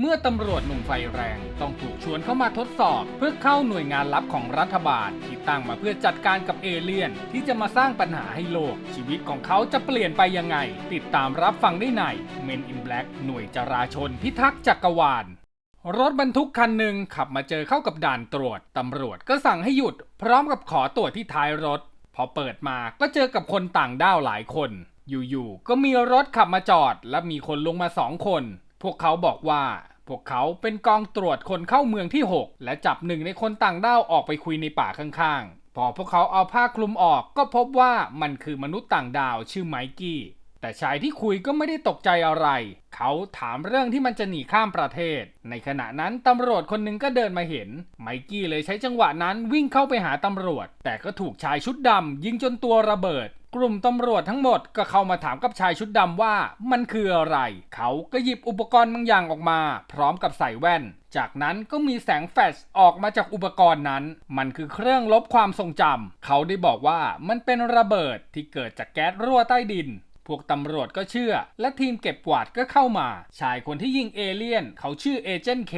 เมื่อตำรวจหนุ่มไฟแรงต้องถูกชวนเข้ามาทดสอบ เพื่อเข้าหน่วยงานลับของรัฐบาลที่ตั้งมาเพื่อจัดการกับเอเลี่ยน ที่จะมาสร้างปัญหาให้โลก ชีวิตของเขาจะเปลี่ยนไปยังไง ติดตามรับฟังได้ใน Men in Black หน่วยจราชนพิทักษ์จักรวาล รถบรรทุกคันหนึ่งขับมาเจอเข้ากับด่านตรวจตำรวจก็สั่งให้หยุด พร้อมกับขอตรวจที่ท้ายรถ พอเปิดมาก็เจอกับคนต่างด้าวหลายคน อยู่ๆก็มีรถขับมาจอด และมีคนลงมาสองคนพวกเขาบอกว่า พวกเขาเป็นกองตรวจคนเข้าเมืองที่ 6 และจับหนึ่งในคนต่างด้าวออกไปคุยในป่าข้างๆ พอพวกเขาเอาผ้าคลุมออกก็พบว่ามันคือมนุษย์ต่างดาวชื่อไมกี้ แต่ชายที่คุยก็ไม่ได้ตกใจอะไร เขาถามเรื่องที่มันจะหนีข้ามประเทศ ในขณะนั้นตำรวจคนหนึ่งก็เดินมาเห็น ไมกี้เลยใช้จังหวะนั้นวิ่งเข้าไปหาตำรวจ แต่ก็ถูกชายชุดดำยิงจนตัวระเบิด กลุ่มตำรวจทั้งหมดก็เข้ามาถามกับชายชุดดำว่ามันคืออะไร เขาก็หยิบอุปกรณ์บางอย่างออกมา พร้อมกับใส่แว่น จากนั้นก็มีแสงแฟลชออกมาจากอุปกรณ์นั้น มันคือเครื่องลบความทรงจำเขาได้บอกว่ามันเป็นระเบิดที่เกิดจากแก๊สรั่วใต้ดิน พวกตำรวจก็เชื่อ และทีมเก็บกวาดก็เข้ามา ชายคนที่ยิงเอเลี่ยน เขาชื่อเอเจนต์เค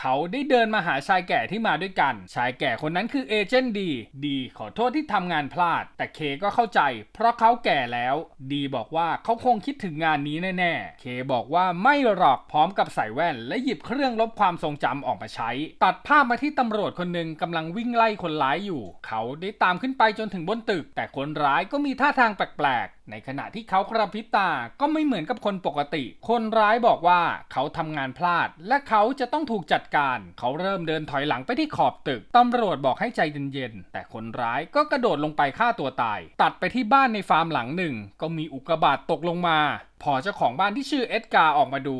เขาได้เดินมาหาชายแก่ที่มาด้วยกัน ชายแก่คนนั้นคือเอเจนต์ดีดีขอโทษที่ทำงานพลาด แต่เคก็เข้าใจ เพราะเขาแก่แล้ว ดีบอกว่าเขาคงคิดถึงงานนี้แน่ๆ เคบอกว่าไม่หรอกพร้อมกับใส่แว่น และหยิบเครื่องลบความทรงจำออกมาใช้ ตัดภาพมาที่ตำรวจคนหนึ่งกำลังวิ่งไล่คนร้ายอยู่ เขาได้ตามขึ้นไปจนถึงบนตึก แต่คนร้ายก็มีท่าทางแปลกในขณะที่เขากระพริบตาก็ไม่เหมือนกับคนปกติ คนร้ายบอกว่าเขาทำงานพลาด และเขาจะต้องถูกจัดการ เขาเริ่มเดินถอยหลังไปที่ขอบตึกตำรวจบอกให้ใจเย็นๆ แต่คนร้ายก็กระโดดลงไปฆ่าตัวตาย ตัดไปที่บ้านในฟาร์มหลังหนึ่ง ก็มีอุกกาบาตตกลงมา พอเจ้าของบ้านที่ชื่อเอ็ดการ์ออกมาดู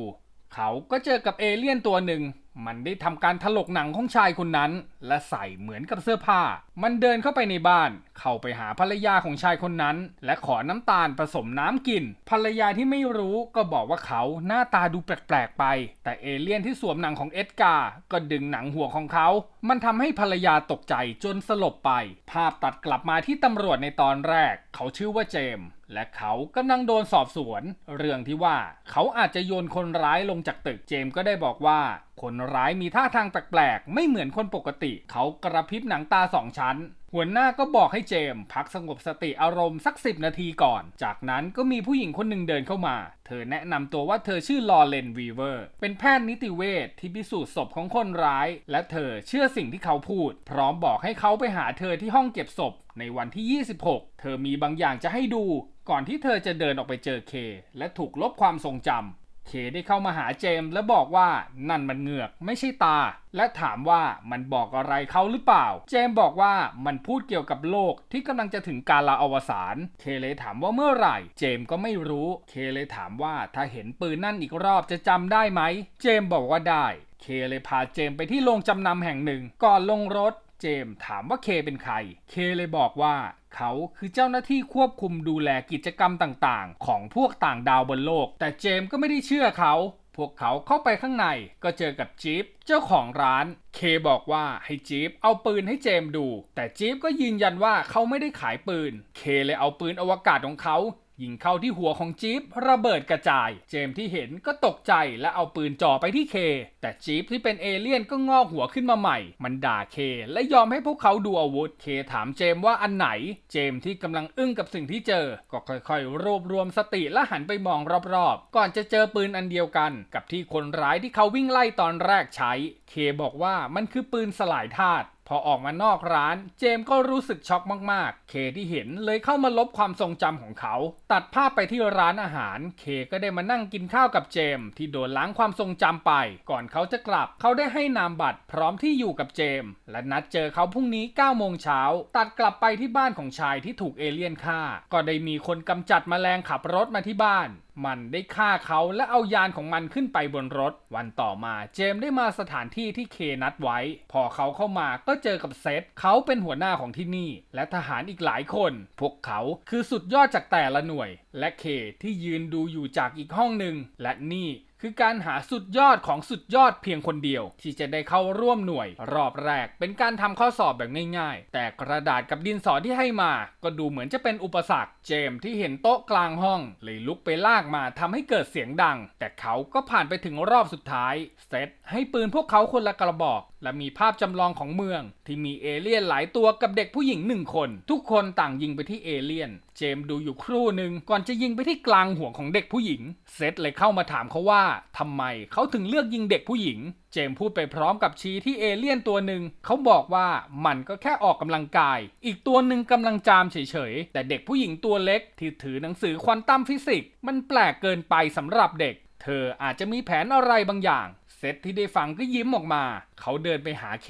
เขาก็เจอกับเอเลี่ยนตัวหนึ่ง มันได้ทำการถลกหนังของชายคนนั้น และใส่เหมือนกับเสื้อผ้า มันเดินเข้าไปในบ้าน เข้าไปหาภรรยาของชายคนนั้น และขอน้ำตาลผสมน้ำกิน ภรรยาที่ไม่รู้ก็บอกว่าเขาหน้าตาดูแปลกๆไป แต่เอเลี่ยนที่สวมหนังของเอ็ดการ์ก็ดึงหนังหัวของเขา มันทำให้ภรรยาตกใจจนสลบไป ภาพตัดกลับมาที่ตำรวจในตอนแรก เขาชื่อว่าเจมส์และเขากำลังโดนสอบสวน เรื่องที่ว่าเขาอาจจะโยนคนร้ายลงจากตึกเจมส์ก็ได้บอกว่า คนร้ายมีท่าทางแปลกๆไม่เหมือนคนปกติเขากระพริบหนังตาสองชั้น หัวหน้าก็บอกให้เจมส์พักสงบสติอารมณ์สักสิบนาทีก่อน จากนั้นก็มีผู้หญิงคนหนึ่งเดินเข้ามา เธอแนะนำตัวว่าเธอชื่อลอเรนวีเวอร์ เป็นแพทย์นิติเวชที่พิสูจน์ศพของคนร้าย และเธอเชื่อสิ่งที่เขาพูด พร้อมบอกให้เขาไปหาเธอที่ห้องเก็บศพ ในวันที่ 26 เธอมีบางอย่างจะให้ดู ก่อนที่เธอจะเดินออกไปเจอเค และถูกลบความทรงจำ เคได้เข้ามาหาเจมและบอกว่านั่นมันเหงือกไม่ใช่ตา และถามว่ามันบอกอะไรเขาหรือเปล่า เจมบอกว่ามันพูดเกี่ยวกับโลกที่กำลังจะถึงการละอวสานเคเลยถามว่าเมื่อไหร่ เจมก็ไม่รู้ เคเลยถามว่าถ้าเห็นปืนนั่นอีกรอบจะจำได้ไหม เจมบอกว่าได้เคเลยพาเจมไปที่โรงจำนำแห่งหนึ่ง ก่อนลงรถ เจมส์ถามว่าเคเป็นใคร เคเลยบอกว่าเขาคือเจ้าหน้าที่ควบคุมดูแลกิจกรรมต่างๆ ของพวกต่างดาวบนโลก แต่เจมส์ก็ไม่ได้เชื่อเขา พวกเขาเข้าไปข้างในก็เจอกับจี๊บเจ้าของร้าน เคบอกว่าให้จี๊บเอาปืนให้เจมส์ดู แต่จี๊บก็ยืนยันว่าเขาไม่ได้ขายปืน เคเลยเอาปืนอวกาศของเขา ยิงเข้าที่หัวของจี๊บระเบิดกระจาย เจมที่เห็นก็ตกใจและเอาปืนจ่อไปที่เค แต่จี๊ที่เป็นเอเลี่ยนก็งอกหัวขึ้นมาใหม่ มันด่าเค และยอมให้พวกเขาดูอาวุธ เคถามเจมว่าอันไหน เจมที่กำลังอึ้งกับสิ่งที่เจอ ก็ค่อยๆ รวบรวมสติและหันไปมองรอบๆ ก่อนจะเจอปืนอันเดียวกัน กับที่คนร้ายที่เขาวิ่งไล่ตอนแรกใช้ เคบอกว่ามันคือปืนสลายธาตุ อออกมานอกร้าน เจมส์ก็รู้สึกช็อกมากๆ เคที่เห็นเลยเข้ามาลบความทรงจำของเขา ตัดภาพไปที่ร้านอาหาร เคก็ได้มานั่งกินข้าวกับเจมส์ที่โดนล้างความทรงจำไป ก่อนเขาจะกลับ เขาได้ให้นามบัตรพร้อมที่อยู่กับเจมส์และนัดเจอเขาพรุ่งนี้9โมงเช้า ตัดกลับไปที่บ้านของชายที่ถูกเอเลี่ยนฆ่า ก็ได้มีคนกำจัดแมลงขับรถมาที่บ้าน มันได้ฆ่าเขาและเอายานของมันขึ้นไปบนรถ วันต่อมาเจมส์ได้มาสถานที่ที่เคนัดไว้ พอเขาเข้ามาก็เจอกับเซธเขาเป็นหัวหน้าของที่นี่ และทหารอีกหลายคน พวกเขาคือสุดยอดจากแต่ละหน่วย และเคที่ยืนดูอยู่จากอีกห้องหนึ่งและนี่ คือการหาสุดยอดของสุดยอดเพียงคนเดียว ที่จะได้เข้าร่วมหน่วย รอบแรกเป็นการทำข้อสอบแบบง่ายๆ แต่กระดาษกับดินสอที่ให้มา ก็ดูเหมือนจะเป็นอุปสรรค เจมส์ที่เห็นโต๊ะกลางห้อง เลยลุกไปลากมาทำให้เกิดเสียงดัง แต่เขาก็ผ่านไปถึงรอบสุดท้ายเซตให้ปืนพวกเขาคนละกระบอก และมีภาพจำลองของเมือง ที่มีเอเลี่ยนหลายตัวกับเด็กผู้หญิงหนึ่งคน ทุกคนต่างยิงไปที่เอเลี่ยน จมดูอยู่ครู่หนึ่งก่อนจะยิงไปที่กลางหัวของเด็กผู้หญิง เซตเลยเข้ามาถามเขาว่าทำไมเขาถึงเลือกยิงเด็กผู้หญิง เจมพูดไปพร้อมกับชี้ที่เอเลี่ยนตัวหนึ่งเขาบอกว่ามันก็แค่ออกกำลังกาย อีกตัวหนึ่งกำลังจามเฉยๆ แต่เด็กผู้หญิงตัวเล็กที่ถือหนังสือควอนตัมฟิสิกส์มันแปลกเกินไปสำหรับเด็ก เธออาจจะมีแผนอะไรบางอย่าง เซตที่ได้ฟังก็ยิ้มออกมา เขาเดินไปหาเค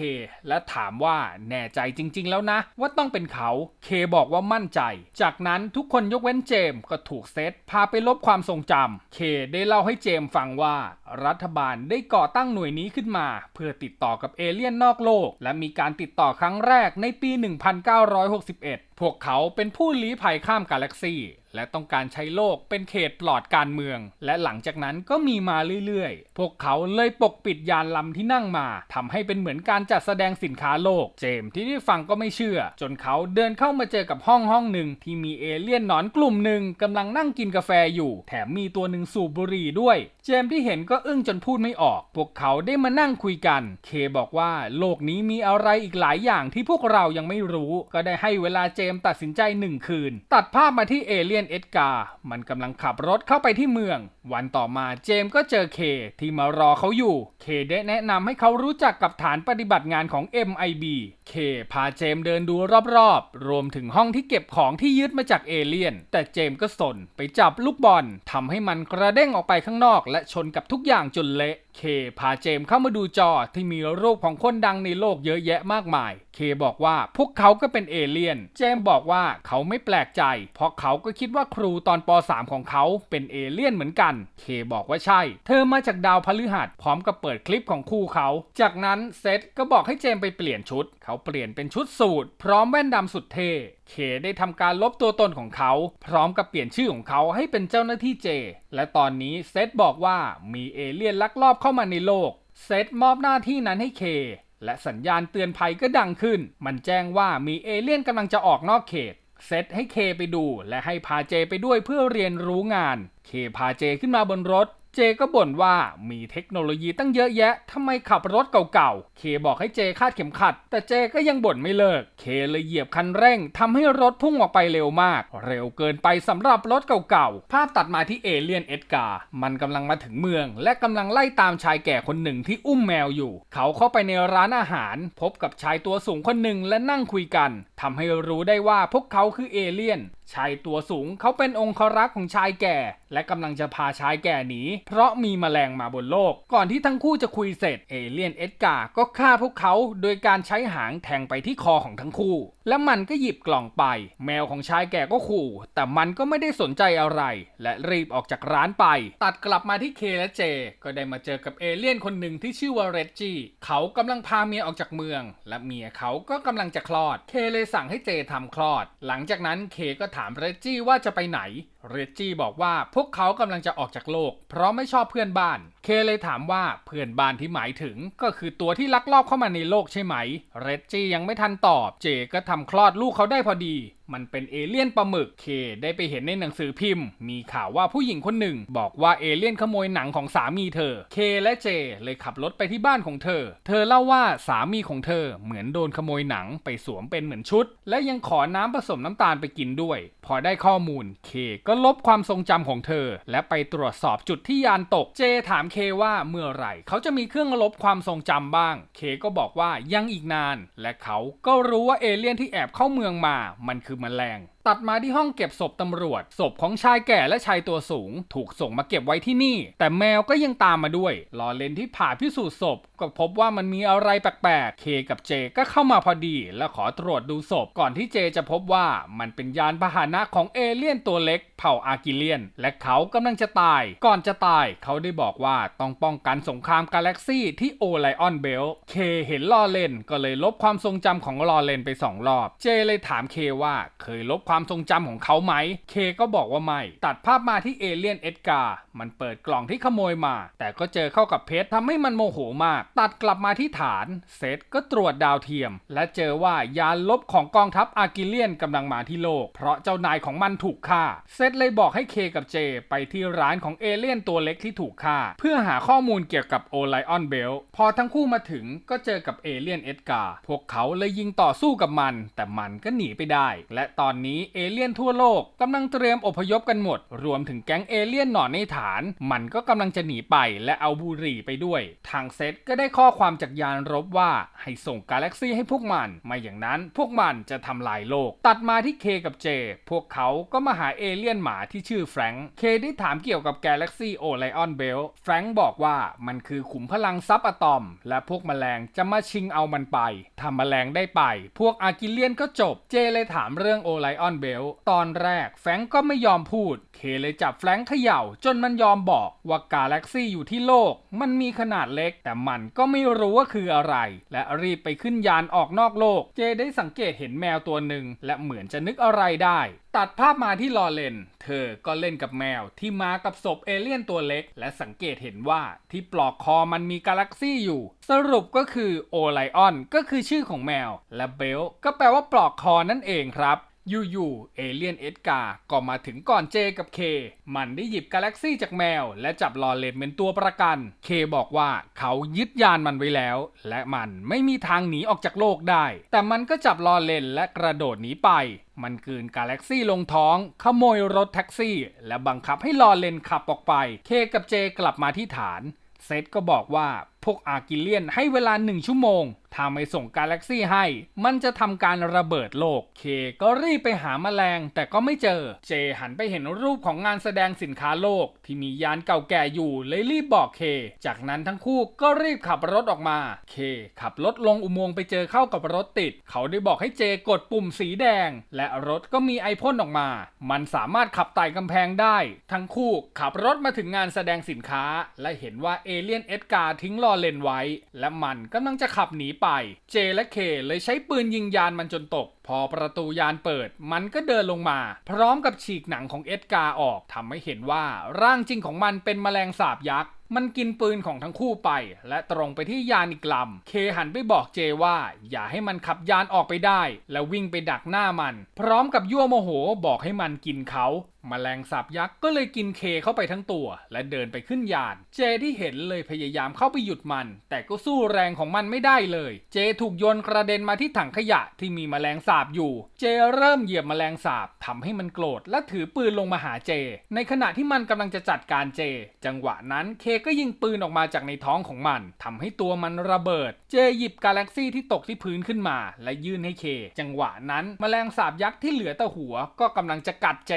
และถามว่าแน่ใจจริง ๆ แล้วนะ ว่าต้องเป็นเขา เคบอกว่ามั่นใจ จากนั้นทุกคนยกเว้นเจมส์ก็ถูกเซตพาไปลบความทรงจำเคได้เล่าให้เจมส์ฟังว่า รัฐบาลได้ก่อตั้งหน่วยนี้ขึ้นมา เพื่อติดต่อกับเอเลี่ยนนอกโลก และมีการติดต่อครั้งแรกในปี 1961 พวกเขาเป็นผู้ลี้ภัยข้ามกาแล็กซีและต้องการใช้โลกเป็นเขตปลอดการเมือง และหลังจากนั้นก็มีมาเรื่อยๆ พวกเขาเลยปกปิดยานลำที่นั่งมาทำให้เป็นเหมือนการจัดแสดงสินค้าโลก เจมที่ได้ฟังก็ไม่เชื่อ จนเขาเดินเข้ามาเจอกับห้องห้องหนึ่งที่มีเอเลี่ยนหนอนกลุ่มหนึ่งกำลังนั่งกินกาแฟอยู่ แถมมีตัวหนึ่งสูบบุหรี่ด้วย เจมที่เห็นก็อึ้งจนพูดไม่ออก พวกเขาได้มานั่งคุยกัน เคบอกว่าโลกนี้มีอะไรอีกหลายอย่างที่พวกเรายังไม่รู้ ก็ได้ให้เวลาเจมตัดสินใจหนึ่งคืน ตัดภาพมาที่เอเลี่ยนเอ็ดการ์มันกำลังขับรถเข้าไปที่เมืองวันต่อมาเจมก็เจอเคที่มารอเขาอยู่ เคได้แนะนำให้เขารู้จักกับฐานปฏิบัติงานของ MIB เคพาเจมเดินดูรอบๆ รวมถึงห้องที่เก็บของที่ยึดมาจากเอเลี่ยน แต่เจมก็สนไปจับลูกบอลทำให้มันกระเด้งออกไปข้างนอก และชนกับทุกอย่างจนเละเคพาเจมเข้ามาดูจอที่มีรูปของคนดังในโลกเยอะแยะมากมาย เคบอกว่าพวกเขาก็เป็นเอเลี่ยน เจมบอกว่าเขาไม่แปลกใจ เพราะเขาก็คิดว่าครูตอนป .3 ของเขาเป็นเอเลี่ยนเหมือนกัน เคบอกว่าใช่ เธอมาจากดาวพฤหัสพร้อมกับเปิดคลิปของครูเขา จากนั้นเซธก็บอกให้เจมไปเปลี่ยนชุด เขาเปลี่ยนเป็นชุดสูทพร้อมแว่นดำสุดเท่เคได้ทำการลบตัวตนของเขา พร้อมกับเปลี่ยนชื่อของเขาให้เป็นเจ้าหน้าที่เจ และตอนนี้เซธบอกว่ามีเอเลี่ยนลักลอบเข้ามาในโลก เซธมอบหน้าที่นั้นให้เค และสัญญาณเตือนภัยก็ดังขึ้น มันแจ้งว่ามีเอเลี่ยนกำลังจะออกนอกเขต เซตให้เคไปดู และให้พาเจไปด้วยเพื่อเรียนรู้งาน เคพาเจขึ้นมาบนรถ เจก็บ่นว่ามีเทคโนโลยีตั้งเยอะแยะทำไมขับรถเก่าๆ เคบอกให้เจคาดเข็มขัด แต่เจก็ยังบ่นไม่เลิก เคเลยเหยียบคันเร่งทำให้รถพุ่งออกไปเร็วมาก เร็วเกินไปสำหรับรถเก่าๆ ภาพตัดมาที่เอเลียนเอ็ดการ์มันกำลังมาถึงเมือง และกำลังไล่ตามชายแก่คนหนึ่งที่อุ้มแมวอยู่ เขาเข้าไปในร้านอาหาร พบกับชายตัวสูงคนหนึ่งและนั่งคุยกัน ทำให้รู้ได้ว่าพวกเขาคือเอเลี่ยน ชายตัวสูงเขาเป็นองครักษ์ของชายแก่ และกำลังจะพาชายแก่หนีเพราะมีแมลงมาบนโลก ก่อนที่ทั้งคู่จะคุยเสร็จเอเลียนเอ็ดการ์ก็ฆ่าพวกเขาโดยการใช้หางแทงไปที่คอของทั้งคู่ และมันก็หยิบกล่องไป แมวของชายแก่ก็ขู่ แต่มันก็ไม่ได้สนใจอะไร และรีบออกจากร้านไป ตัดกลับมาที่เคและเจ ก็ได้มาเจอกับเอเลี่ยนคนหนึ่งที่ชื่อว่าเรดจี้เขากำลังพาเมียออกจากเมือง และเมียเขาก็กำลังจะคลอดเคเลสั่งให้เจทำคลอด หลังจากนั้นเคก็ถามเรจจี้ว่าจะไปไหนเรดจี้บอกว่าพวกเขากำลังจะออกจากโลก เพราะไม่ชอบเพื่อนบ้าน เคเลยถามว่าเพื่อนบ้านที่หมายถึง ก็คือตัวที่ลักลอบเข้ามาในโลกใช่ไหม เรดจี้ยังไม่ทันตอบ เจก็ทำคลอดลูกเขาได้พอดี มันเป็นเอเลี่ยนปลาหมึก เคได้ไปเห็นในหนังสือพิมพ์ มีข่าวว่าผู้หญิงคนหนึ่ง บอกว่าเอเลี่ยนขโมยหนังของสามีเธอ เคและเจเลยขับรถไปที่บ้านของเธอ เธอเล่าว่าสามีของเธอเหมือนโดนขโมยหนังไปสวมเป็นเหมือนชุด และยังขอน้ำผสมน้ำตาลไปกินด้วย พอได้ข้อมูล เคก็ลบความทรงจำของเธอ และไปตรวจสอบจุดที่ยานตก เจถามเคว่าเมื่อไหร่ เขาจะมีเครื่องลบความทรงจำบ้าง เคก็บอกว่ายังอีกนาน และเขาก็รู้ว่าเอเลี่ยนที่แอบเข้าเมืองมา มันคือแมลงตัดมาที่ห้องเก็บศพตำรวจ ศพของชายแก่และชายตัวสูง ถูกส่งมาเก็บไว้ที่นี่ แต่แมวก็ยังตามมาด้วยลอเลนที่ผ่าพิสูจน์ศพ ก็พบว่ามันมีอะไรแปลกๆ เคกับเจก็เข้ามาพอดี และขอตรวจดูศพ ก่อนที่เจจะพบว่ามันเป็นยานพาหนะของเอเลี่ยนตัวเล็กเผ่าอากิเลียน และเขากำลังจะตาย ก่อนจะตายเขาได้บอกว่าต้องป้องกันสงครามกาแล็กซี่ที่โอไลออนเบลเคเห็นลอเลนก็เลยลบความทรงจำของลอเลนไปสองรอบ เจเลยถามเคว่าเคยลบความทรงจำของเขาไหม เคก็บอกว่าไม่ ตัดภาพมาที่เอเลียนเอ็ดการ์มันเปิดกล่องที่ขโมยมา แต่ก็เจอเข้ากับเพชรทำให้มันโมโหมาก ตัดกลับมาที่ฐาน เซตก็ตรวจดาวเทียม และเจอว่ายานลบของกองทัพอากิเลียนกำลังมาที่โลก เพราะเจ้านายของมันถูกฆ่า เซตเลยบอกให้เคกับเจไปที่ร้านของเอเลี่ยนตัวเล็กที่ถูกฆ่า เพื่อหาข้อมูลเกี่ยวกับโอไลออนเบลพอทั้งคู่มาถึงก็เจอกับเอเลี่ยนเอ็ดการ์พวกเขาเลยยิงต่อสู้กับมัน แต่มันก็หนีไปได้ และตอนนี้เอเลี่ยนทั่วโลกกำลังเตรียมอพยพกันหมด รวมถึงแก๊งเอเลี่ยนหนอนในฐาน มันก็กำลังจะหนีไปและเอาบุหรี่ไปด้วย ทางเซตก็ได้ข้อความจากยานรบว่าให้ส่งกาแล็กซี่ให้พวกมัน ไม่อย่างนั้นพวกมันจะทำลายโลก ตัดมาที่เคกับเจพวกเขาก็มาหาเอเลี่ยนหมาที่ชื่อแฟรงค์ เคได้ถามเกี่ยวกับกาแล็กซี่โอไลออนเบลแฟรงค์บอกว่ามันคือขุมพลังซับอะตอม และพวกแมลงจะมาชิงเอามันไปถ้าแมลงได้ไป พวกอาร์กิเลียนก็จบ เจเลยถามเรื่องโอไลออนเบลตอนแรกแฟรงค์ก็ไม่ยอมพูด เคเลยจับแฟรงค์เขย่า จนมันยอมบอกว่ากาแล็กซี่อยู่ที่โลก มันมีขนาดเล็ก แต่มันก็ไม่รู้ว่าคืออะไร และรีบไปขึ้นยานออกนอกโลก เจได้สังเกตเห็นแมวตัวหนึ่งและเหมือนจะนึกอะไรได้ตัดภาพมาที่ลอเลน เธอก็เล่นกับแมวที่มากับศพเอเลี่ยนตัวเล็ก และสังเกตเห็นว่าที่ปลอกคอมันมีกาแล็กซี่อยู่ สรุปก็คือโอไลออนก็คือชื่อของแมว และเบลก็แปลว่าปลอกคอนั่นเองครับอยู่ๆเอเลียนเอ็ดการ์ก็มาถึงก่อนเจกับเค มันได้หยิบกาแล็กซี่จากแมว และจับลอเลนเป็นตัวประกัน เคบอกว่าเขายึดยานมันไว้แล้ว และมันไม่มีทางหนีออกจากโลกได้ แต่มันก็จับลอเลนและกระโดดหนีไป มันกืนกาแล็กซี่ลงท้อง ขโมยรถแท็กซี่ และบังคับให้ลอเลนขับออกไป เคกับเจกลับมาที่ฐาน เซตก็บอกว่า พวกอากิเลียนให้เวลาหนึ่งชั่วโมง ถ้าไม่ส่งกาแล็กซี่ให้ มันจะทำการระเบิดโลก เคก็รีบไปหาแมลง แต่ก็ไม่เจอ เจหันไปเห็นรูปของงานแสดงสินค้าโลก ที่มียานเก่าแก่อยู่เลยรีบบอกเค จากนั้นทั้งคู่ก็รีบขับรถออกมา เค ขับรถลงอุโมงค์ไปเจอเข้ากับรถติด เขาได้บอกให้เจกดปุ่มสีแดง และรถก็มีไอพ่นออกมา มันสามารถขับไต่กำแพงได้ ทั้งคู่ขับรถมาถึงงานแสดงสินค้า และเห็นว่าเอเลียนเอ็ดการ์ทิ้งลอเลนไว้ และมันกำลังจะขับหนีไป เจและเคเลยใช้ปืนยิงยานมันจนตก พอประตูยานเปิด มันก็เดินลงมา พร้อมกับฉีกหนังของเอ็ดการ์ออกทำให้เห็นว่าร่างจริงของมันเป็นแมลงสาบยักษ์มันกินปืนของทั้งคู่ไป และตรงไปที่ยานอีกลำ เคหันไปบอกเจว่า อย่าให้มันขับยานออกไปได้ แล้ววิ่งไปดักหน้ามัน พร้อมกับยั่วโมโหบอกให้มันกินเขา มแมลงสาบยักษ์ก็เลยกินเคเข้าไปทั้งตัว และเดินไปขึ้นยาน เจที่เห็นเลยพยายามเข้าไปหยุดมัน แต่ก็สู้แรงของมันไม่ได้เลย เจถูกโยนกระเด็นมาที่ถังขยะที่มีแมลงสาบอยู่ เจเริ่มเหยียบแมลงสาบทำให้มันโกรธและถือปืนลงมาหาเจ ในขณะที่มันกำลังจะจัดการเจ จังหวะนั้นเคก็ยิงปืนออกมาจากในท้องของมันทำให้ตัวมันระเบิด เจหยิบกาแล็กซี่ที่ตกที่พื้นขึ้นมา และยื่นให้เค จังหวะนั้นแมลงสาบยักษ์ที่เหลือแต่หัวก็กำลังจะกัดเจ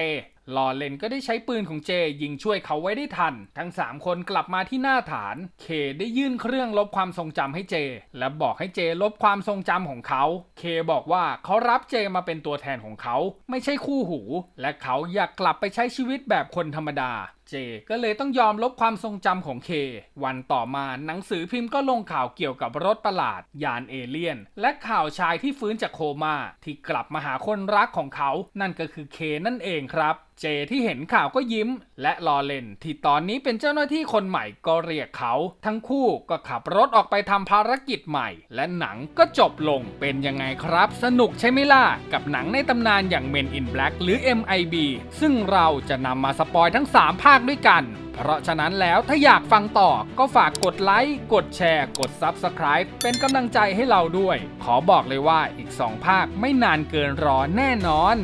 ลอเลนก็ได้ใช้ปืนของเจยิงช่วยเขาไว้ได้ทัน ทั้ง 3 คนกลับมาที่หน้าฐาน เคได้ยื่นเครื่องลบความทรงจำให้เจ และบอกให้เจลบความทรงจำของเขา เคบอกว่าเขารับเจมาเป็นตัวแทนของเขา ไม่ใช่คู่หู และเขาอยากกลับไปใช้ชีวิตแบบคนธรรมดาเจก็เลยต้องยอมลบความทรงจำของเควันต่อมาหนังสือพิมพ์ก็ลงข่าวเกี่ยวกับรถประหลาด ยานเอเลี่ยน และข่าวชายที่ฟื้นจากโคมา่าที่กลับมาหาคนรักของเขา นั่นก็คือเคนั่นเองครับ เจที่เห็นข่าวก็ยิ้มและรอเลนที่ตอนนี้เป็นเจ้าหน้าที่คนใหม่ก็เรียกเขา ทั้งคู่ก็ขับรถออกไปทำภารกิจใหม่ และหนังก็จบลงเป็นยังไงครับ สนุกใช่ไหมล่ะ กับหนังในตำนานอย่าง Men in Black หรือ MIB ซึ่งเราจะนำมาสปอยทั้ง 3 ภาคด้วยกัน เพราะฉะนั้นแล้วถ้าอยากฟังต่อก็ฝากกดไลค์ กดแชร์ กด Subscribe เป็นกำลังใจให้เราด้วย ขอบอกเลยว่าอีก 2 ภาคไม่นานเกินรอแน่นอน